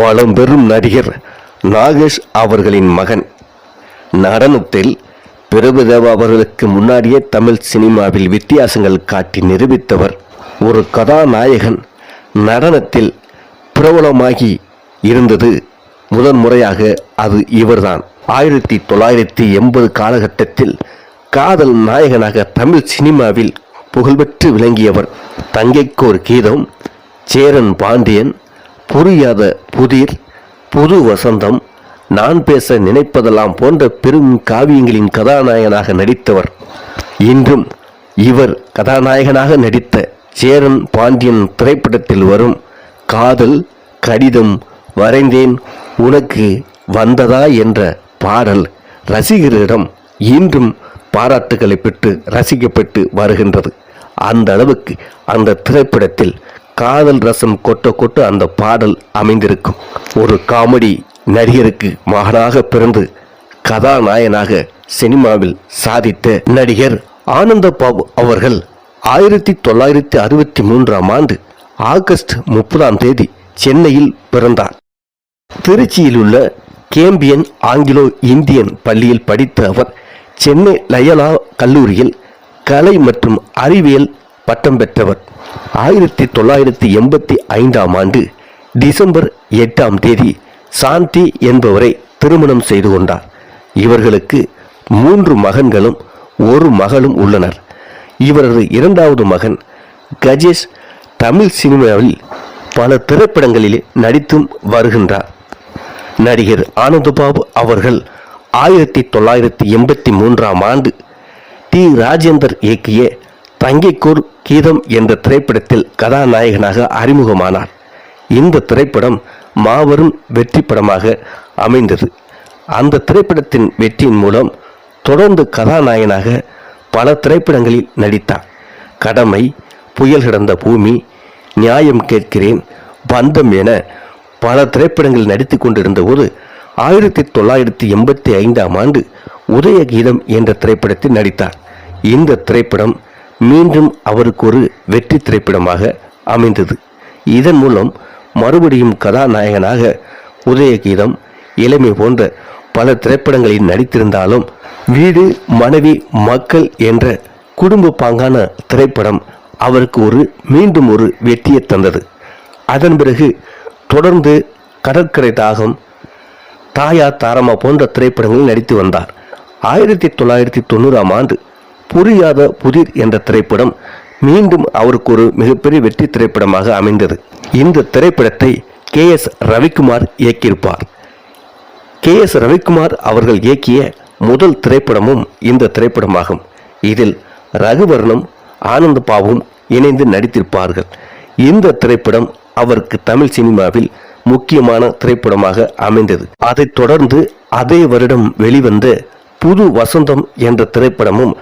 பழம்பெரும் நடிகர் நாகேஷ் அவர்களின் மகன். நடனத்தில் பிரபுதேவா அவர்களுக்கு முன்னாடியே தமிழ் சினிமாவில் வித்தியாசங்கள் காட்டி நிரூபித்தவர் ஒரு கதாநாயகன். நடனத்தில் பிரபலமாகி இருந்தது முதன் முறையாக அது இவர்தான். ஆயிரத்தி தொள்ளாயிரத்தி எண்பது காலகட்டத்தில் காதல் நாயகனாக தமிழ் சினிமாவில் புகழ்பெற்று விளங்கியவர் தங்கைக்கோர் கீதம் சேரன் பாண்டியன் புரியாத புதிர் புது வசந்தம் நான் பேச நினைப்பதெல்லாம் போன்ற பெரும் காவியங்களின் கதாநாயகனாக நடித்தவர். இன்றும் இவர் கதாநாயகனாக நடித்த சேரன் பாண்டியன் திரைப்படத்தில் வரும் காதல் கடிதம் வரைந்தேன் உனக்கு வந்ததா என்ற பாடல் ரசிகர்களிடம் இன்றும் பாராட்டுகளை பெற்று ரசிக்கப்பட்டு வருகின்றது. அந்த அளவுக்கு அந்த திரைப்படத்தில் காதல் ரசம் கொட்ட கொட்ட அந்த பாடல் அமைந்திருக்கும். ஒரு காமெடி நடிகருக்கு மகனாக பிறந்து கதாநாயகனாக சினிமாவில் சாதித்த நடிகர் ஆனந்த பாபு அவர்கள் ஆயிரத்தி தொள்ளாயிரத்தி அறுபத்தி மூன்றாம் ஆண்டு ஆகஸ்ட் முப்பதாம் தேதி சென்னையில் பிறந்தார். திருச்சியில் உள்ள கேம்பியன் ஆங்கிலோ இந்தியன் பள்ளியில் படித்த அவர் சென்னை லயலா கல்லூரியில் கலை மற்றும் அறிவியல் பட்டம் பெற்றவர். ஆயிரத்தி தொள்ளாயிரத்தி எண்பத்தி ஐந்தாம் ஆண்டு டிசம்பர் எட்டாம் தேதி சாந்தி என்பவரை திருமணம் செய்து கொண்டார். இவர்களுக்கு மூன்று மகன்களும் ஒரு மகளும் உள்ளனர். இவரது இரண்டாவது மகன் கஜேஷ் தமிழ் சினிமாவில் பல திரைப்படங்களில் நடித்தும் வருகின்றார். நடிகர் ஆனந்தபாபு அவர்கள் ஆயிரத்தி தொள்ளாயிரத்தி எண்பத்தி மூன்றாம் ஆண்டு டி. ராஜேந்தர் இயக்கிய தங்கிக்கூர் கீதம் என்ற திரைப்படத்தில் கதாநாயகனாக அறிமுகமானார். இந்த திரைப்படம் மாபெரும் வெற்றி படமாக அமைந்தது. அந்த திரைப்படத்தின் வெற்றியின் மூலம் தொடர்ந்து கதாநாயகனாக பல திரைப்படங்களில் நடித்தார். கடமை புயல் கிடந்த பூமி நியாயம் கேட்கிறேன் பந்தம் என பல திரைப்படங்களில் நடித்து கொண்டிருந்த போது ஆயிரத்தி தொள்ளாயிரத்தி எண்பத்தி ஐந்தாம் ஆண்டு உதயகீதம் என்ற திரைப்படத்தில் நடித்தார். இந்த திரைப்படம் மீண்டும் அவருக்கு ஒரு வெற்றி திரைப்படமாக அமைந்தது. இதன் மூலம் மறுபடியும் கதாநாயகனாக உதயகீதம் இளமை போன்ற பல திரைப்படங்களில் நடித்திருந்தாலும் வீடு மனைவி மக்கள் என்ற குடும்ப பாங்கான திரைப்படம் அவருக்கு ஒரு மீண்டும் ஒரு வெற்றியை தந்தது. அதன் பிறகு தொடர்ந்து கடற்கரை தாகம் தாயா தாரமா போன்ற திரைப்படங்களில் நடித்து வந்தார். ஆயிரத்தி தொள்ளாயிரத்தி தொண்ணூறாம் ஆண்டு புரியாத புதிர் என்ற திரைப்படம் மீண்டும் அவருக்கு ஒரு மிகப்பெரிய வெற்றி திரைப்படமாக அமைந்தது. இந்த திரைப்படத்தை கே எஸ் ரவிக்குமார் இயக்கியிருப்பார். கே எஸ் ரவிக்குமார் அவர்கள் இயக்கிய முதல் திரைப்படமும் இந்த திரைப்படமாகும். இதில் ரகுவர்ணம் ஆனந்தபாவும் இணைந்து நடித்திருப்பார்கள். இந்த திரைப்படம் அவருக்கு தமிழ் சினிமாவில் முக்கியமான திரைப்படமாக அமைந்தது. அதைத் தொடர்ந்து அதே வருடம் வெளிவந்த புது வசந்தம் என்ற திரைப்படமும்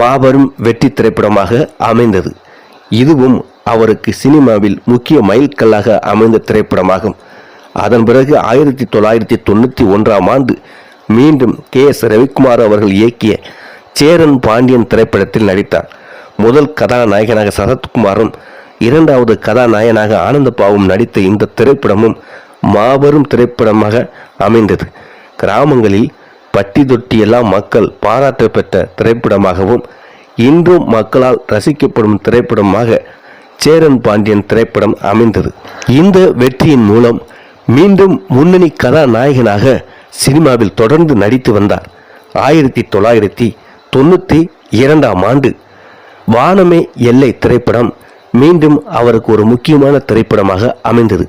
மாபெரும் வெற்றி திரைப்படமாக அமைந்தது. இதுவும் அவருக்கு சினிமாவில் முக்கிய மைல்கல்லாக அமைந்த திரைப்படமாகும். அதன் பிறகு ஆயிரத்தி தொள்ளாயிரத்தி தொண்ணூற்றி ஒன்றாம் ஆண்டு மீண்டும் கே எஸ் ரவிக்குமார் அவர்கள் இயக்கிய சேரன் பாண்டியன் திரைப்படத்தில் நடித்தார். முதல் கதாநாயகனாக சரத்குமாரும் இரண்டாவது கதாநாயகனாக ஆனந்தபாவும் நடித்த இந்த திரைப்படமும் மாபெரும் திரைப்படமாக அமைந்தது. கிராமங்களில் பட்டி தொட்டியெல்லாம் மக்கள் பாராட்ட பெற்ற திரைப்படமாகவும் இன்றும் மக்களால் ரசிக்கப்படும் திரைப்படமாக சேரன் பாண்டியன் திரைப்படம் அமைந்தது. இந்த வெற்றியின் மூலம் மீண்டும் முன்னணி கதாநாயகனாக சினிமாவில் தொடர்ந்து நடித்து வந்தார். ஆயிரத்தி தொள்ளாயிரத்தி தொண்ணூற்றி இரண்டாம் ஆண்டு வானமே எல்லை திரைப்படம் மீண்டும் அவருக்கு ஒரு முக்கியமான திரைப்படமாக அமைந்தது.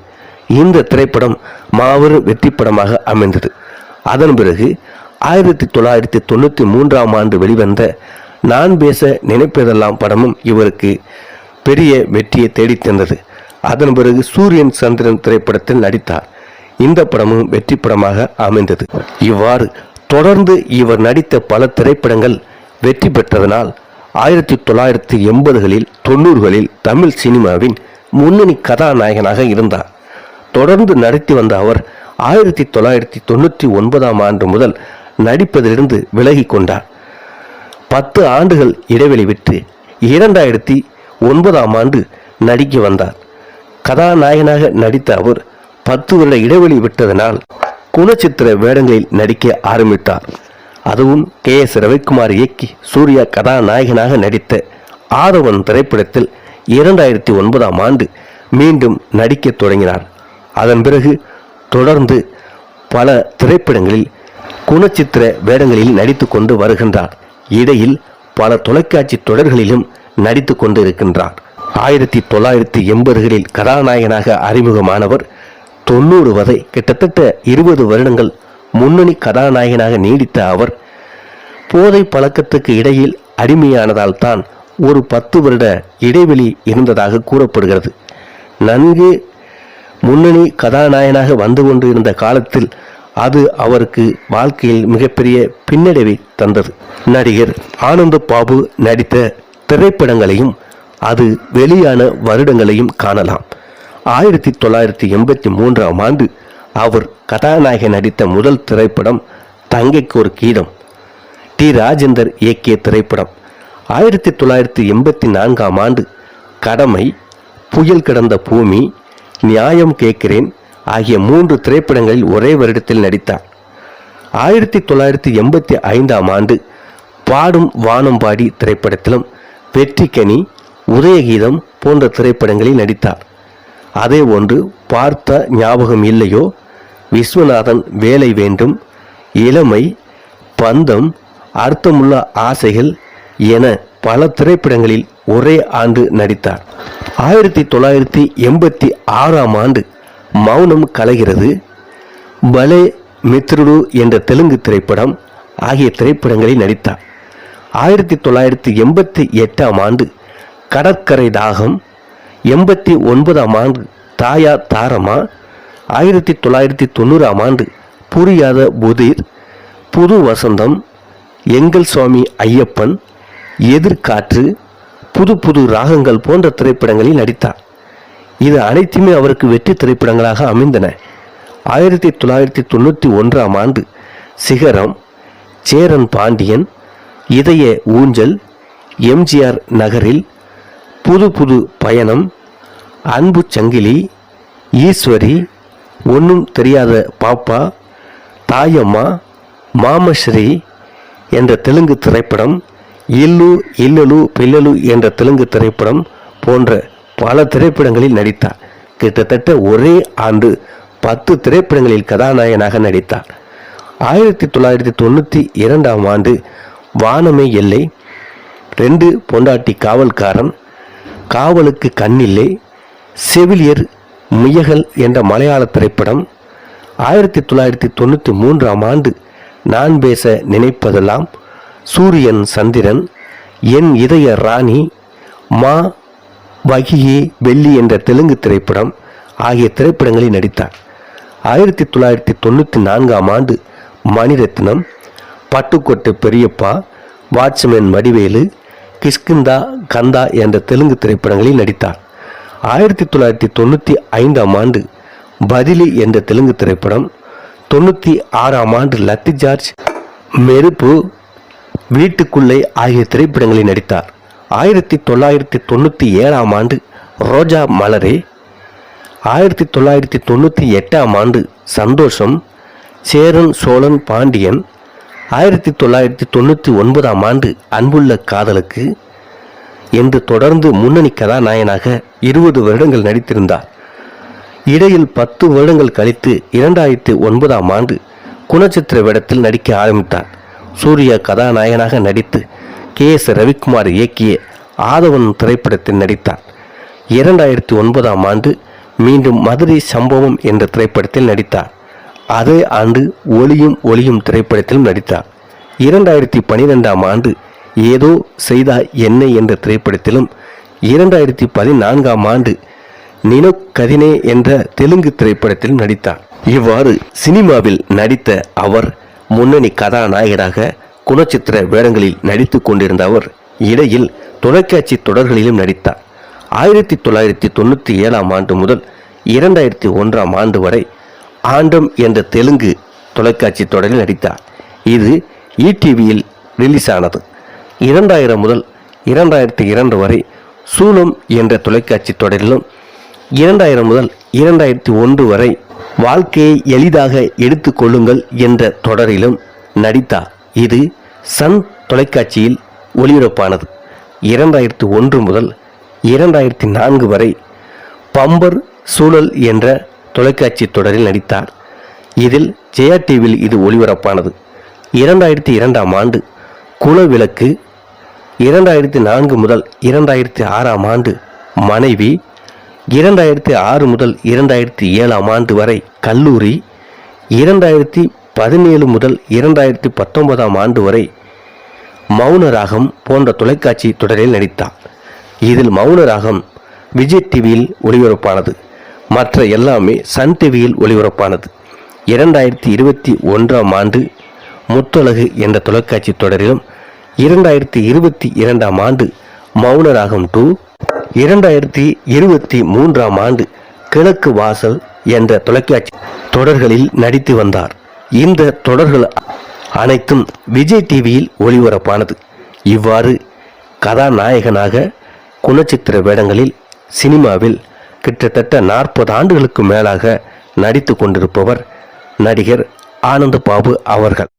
இந்த திரைப்படம் மாபெரும் வெற்றி படமாக அமைந்தது. அதன் பிறகு ஆயிரத்தி தொள்ளாயிரத்தி தொண்ணூற்றி மூன்றாம் ஆண்டு வெளிவந்த நான் பேச நினைப்பதெல்லாம் படமும் இவருக்கு பெரிய வெற்றியை தேடித்தந்தது அதன் பிறகு சூரியன் சந்திரன் திரைப்படத்தில் நடித்தார். இந்த படமும் வெற்றி படமாக அமைந்தது. இவ்வாறு தொடர்ந்து இவர் நடித்த பல திரைப்படங்கள் வெற்றி பெற்றதனால் ஆயிரத்தி தொள்ளாயிரத்தி எண்பதுகளில் தொண்ணூறுகளில் தமிழ் சினிமாவின் முன்னணி கதாநாயகனாக இருந்தார். தொடர்ந்து நடித்து வந்த அவர் ஆயிரத்தி தொள்ளாயிரத்தி தொண்ணூற்றி ஒன்பதாம் ஆண்டு முதல் நடிப்பதிலிருந்து விலகி கொண்டார். பத்து ஆண்டுகள் இடைவெளி விட்டு இரண்டாயிரத்தி ஒன்பதாம் ஆண்டு நடிக்க வந்தார். கதாநாயகனாக நடித்த அவர் பத்து வருட இடைவெளி விட்டதனால் குணச்சித்திர வேடங்களில் நடிக்க ஆரம்பித்தார். அதுவும் கே எஸ் ரவிக்குமார் இயக்கி சூர்யா கதாநாயகனாக நடித்த ஆதவன் திரைப்படத்தில் இரண்டாயிரத்தி ஒன்பதாம் ஆண்டு மீண்டும் நடிக்கத் தொடங்கினார். அதன் பிறகு தொடர்ந்து பல திரைப்படங்களில் குணச்சித்திர வேடங்களில் நடித்து கொண்டு வருகின்றார். இடையில் பல தொலைக்காட்சி தொடர்களிலும் நடித்து கொண்டு இருக்கின்றார் ஆயிரத்தி தொள்ளாயிரத்தி எண்பதுகளில் கதாநாயகனாக அறிமுகமானவர். தொண்ணூறு வரை கிட்டத்தட்ட இருபது வருடங்கள் முன்னணி கதாநாயகனாக நீடித்த அவர் போதை பழக்கத்துக்கு இடையில் அடிமையானதால் தான் ஒரு பத்து வருட இடைவெளி இருந்ததாக கூறப்படுகிறது. நன்கு முன்னணி கதாநாயகனாக வந்து கொண்டிருந்த காலத்தில் அது அவருக்கு வாழ்க்கையில் மிகப்பெரிய பின்னடைவை தந்தது. நடிகர் ஆனந்த பாபு நடித்த திரைப்படங்களையும் அது வெளியான வருடங்களையும் காணலாம். ஆயிரத்தி தொள்ளாயிரத்தி எண்பத்தி மூன்றாம் ஆண்டு அவர் கதாநாயகன் நடித்த முதல் திரைப்படம் தங்கைக்கு ஒரு கீதம் டி. ராஜேந்தர் இயக்கிய திரைப்படம். ஆயிரத்தி தொள்ளாயிரத்தி எண்பத்தி நான்காம் ஆண்டு கடமை புயல் கிடந்த பூமி நியாயம் கேட்கிறேன் ஆகிய மூன்று திரைப்படங்களில் ஒரே வருடத்தில் நடித்தார். ஆயிரத்தி தொள்ளாயிரத்தி எண்பத்தி ஐந்தாம் ஆண்டு பாடும் வானம் பாடி திரைப்படத்திலும் வெற்றிக்கனி உதயகீதம் போன்ற திரைப்படங்களில் நடித்தார். அதே ஒன்று பார்த்த ஞாபகம் இல்லையோ? விஸ்வநாதன் வேலை வேண்டும் இளமை பந்தம் அர்த்தமுள்ள ஆசைகள் என பல திரைப்படங்களில் ஒரே ஆண்டு நடித்தார். ஆயிரத்தி தொள்ளாயிரத்தி எண்பத்தி ஆறாம் ஆண்டு மௌனம் கலைகிறது. பலே மித்ருடு என்ற தெலுங்கு திரைப்படம் ஆகிய திரைப்படங்களில் நடித்தார். ஆயிரத்தி தொள்ளாயிரத்தி எண்பத்தி எட்டாம் ஆண்டு கடற்கரை தாகம் எண்பத்தி ஒன்பதாம் ஆண்டு தாயா தாரமா ஆயிரத்தி தொள்ளாயிரத்தி தொண்ணூறாம் ஆண்டு புரியாத புதிர் புது வசந்தம் எங்கள் சுவாமி ஐயப்பன் எதிர்காற்று புது புது ராகங்கள் போன்ற திரைப்படங்களில் நடித்தார். இது அனைத்துமே அவருக்கு வெற்றி திரைப்படங்களாக அமைந்தன. ஆயிரத்தி தொள்ளாயிரத்தி தொண்ணூற்றி ஒன்றாம் ஆண்டு சிகரம் சேரன் பாண்டியன் இதய ஊஞ்சல் எம்ஜிஆர் நகரில் புது புது பயணம் அன்பு சங்கிலி ஈஸ்வரி ஒன்றும் தெரியாத பாப்பா தாயம்மா மாமஸ்ரீ என்ற தெலுங்கு திரைப்படம் இல்லு இல்லலு பில்லலு என்ற தெலுங்கு திரைப்படம் போன்ற பல திரைப்படங்களில் நடித்தார். கிட்டத்தட்ட ஒரே ஆண்டு பத்து திரைப்படங்களில் கதாநாயகனாக நடித்தார். ஆயிரத்தி தொள்ளாயிரத்தி தொண்ணூற்றி இரண்டாம் ஆண்டு வானமே எல்லை ரெண்டு பொண்டாட்டி காவல்காரன் காவலுக்கு கண்ணில்லை செவிலியர் முயகல் என்ற மலையாள திரைப்படம் ஆயிரத்தி தொள்ளாயிரத்தி தொண்ணூற்றி மூன்றாம் ஆண்டு நான் பேச நினைப்பதெல்லாம் சூரியன் சந்திரன் என் இதய ராணி மா வகியே வெள்ளி என்ற தெலுங்கு திரைப்படம் ஆகிய திரைப்படங்களில் நடித்தார். ஆயிரத்தி தொள்ளாயிரத்தி தொண்ணூற்றி நான்காம் ஆண்டு மணிரத்னம் பட்டுக்கோட்டை பெரியப்பா வாட்ச்மேன் வடிவேலு கிஷ்கிந்தா கந்தா என்ற தெலுங்கு திரைப்படங்களில் நடித்தார். ஆயிரத்தி தொள்ளாயிரத்தி தொண்ணூற்றி ஐந்தாம் ஆண்டு பதிலி என்ற தெலுங்கு திரைப்படம் தொண்ணூற்றி ஆறாம் ஆண்டு லத்தி ஜார்ஜ் மெருப்பு வீட்டுக்குள்ளே ஆகிய திரைப்படங்களில் நடித்தார். ஆயிரத்தி தொள்ளாயிரத்தி தொண்ணூற்றி ஏழாம் ஆண்டு ரோஜா மலரே. ஆயிரத்தி தொள்ளாயிரத்தி தொண்ணூற்றி எட்டாம் ஆண்டு சந்தோஷம் சேரன் சோழன் பாண்டியன். ஆயிரத்தி தொள்ளாயிரத்தி தொண்ணூற்றி ஒன்பதாம் ஆண்டு அன்புள்ள காதலுக்கு என்று தொடர்ந்து முன்னணி கதாநாயகனாக இருபது வருடங்கள் நடித்திருந்தார். இடையில் பத்து வருடங்கள் கழித்து இரண்டாயிரத்தி ஒன்பதாம் ஆண்டு குணச்சித்திர வேடத்தில் நடிக்க ஆரம்பித்தார். சூர்யா கதாநாயகனாக நடித்து கே எஸ் ரவிக்குமார் இயக்கிய ஆதவன் திரைப்படத்தில் நடித்தார். இரண்டாயிரத்தி ஒன்பதாம் ஆண்டு மீண்டும் மதுரை சம்பவம் என்ற திரைப்படத்தில் நடித்தார். அதே ஆண்டு ஒளியும் ஒளியும் திரைப்படத்திலும் நடித்தார். இரண்டாயிரத்தி பனிரெண்டாம் ஆண்டு ஏதோ செய்தா என்ன என்ற திரைப்படத்திலும் இரண்டாயிரத்தி பதினான்காம் ஆண்டு நினோ கதினே என்ற தெலுங்கு திரைப்படத்திலும் நடித்தார். இவ்வாறு சினிமாவில் நடித்த அவர் முன்னணி கதாநாயகராக குணச்சித்திர வேடங்களில் நடித்து கொண்டிருந்த அவர் இடையில் தொலைக்காட்சி தொடர்களிலும் நடித்தார். ஆயிரத்தி தொள்ளாயிரத்தி தொண்ணூற்றி ஏழாம் ஆண்டு முதல் இரண்டாயிரத்தி ஒன்றாம் ஆண்டு வரை ஆண்டம் என்ற தெலுங்கு தொலைக்காட்சி தொடரில் நடித்தார். இது இடிவியில் ரிலீஸ் ஆனது இரண்டாயிரம் முதல் இரண்டாயிரத்தி இரண்டு வரை சூலம் என்ற தொலைக்காட்சி தொடரிலும் இரண்டாயிரம் முதல் இரண்டாயிரத்தி ஒன்று வரை வாழ்க்கையை எளிதாக எடுத்துக்கொள்ளுங்கள் என்ற தொடரிலும் நடித்தார். இது சன் தொலைக்காட்சியில் ஒளிபரப்பானது. இரண்டாயிரத்து ஒன்று முதல் இரண்டாயிரத்தி நான்கு வரை பம்பர் சூழல் என்ற தொலைக்காட்சி தொடரில் நடித்தார். இதில் ஜெயா டிவியில் இது ஒளிபரப்பானது. இரண்டாயிரத்தி இரண்டாம் ஆண்டு குலவிளக்கு இரண்டாயிரத்தி நான்கு முதல் இரண்டாயிரத்தி ஆறாம் ஆண்டு மனைவி இரண்டாயிரத்தி ஆறு முதல் இரண்டாயிரத்தி ஏழாம் ஆண்டு வரை கல்லூரி இரண்டாயிரத்தி பதினேழு முதல் இரண்டாயிரத்தி பத்தொன்பதாம் ஆண்டு வரை மௌனராகம் போன்ற தொலைக்காட்சி தொடரில் நடித்தார். இதில் மௌனராகம் விஜய் டிவியில் ஒளிபரப்பானது. மற்ற எல்லாமே சன் டிவியில் ஒளிபரப்பானது. இரண்டாயிரத்தி இருபத்தி ஒன்றாம் ஆண்டு முத்தழகு என்ற தொலைக்காட்சி தொடரிலும் இரண்டாயிரத்தி இருபத்தி இரண்டாம் ஆண்டு மௌனராகம் டூ இரண்டாயிரத்தி இருபத்தி மூன்றாம் ஆண்டு கிழக்கு வாசல் என்ற தொலைக்காட்சி தொடர்களில் நடித்து வந்தார். இந்த தொடர்கள் அனைத்தும் விஜய் டிவியில் ஒளிபரப்பானது. இவ்வாறு கதாநாயகனாக குணச்சித்திர வேடங்களில் சினிமாவில் கிட்டத்தட்ட நாற்பது ஆண்டுகளுக்கு மேலாக நடித்து கொண்டிருப்பவர் நடிகர் ஆனந்த பாபு அவர்கள்.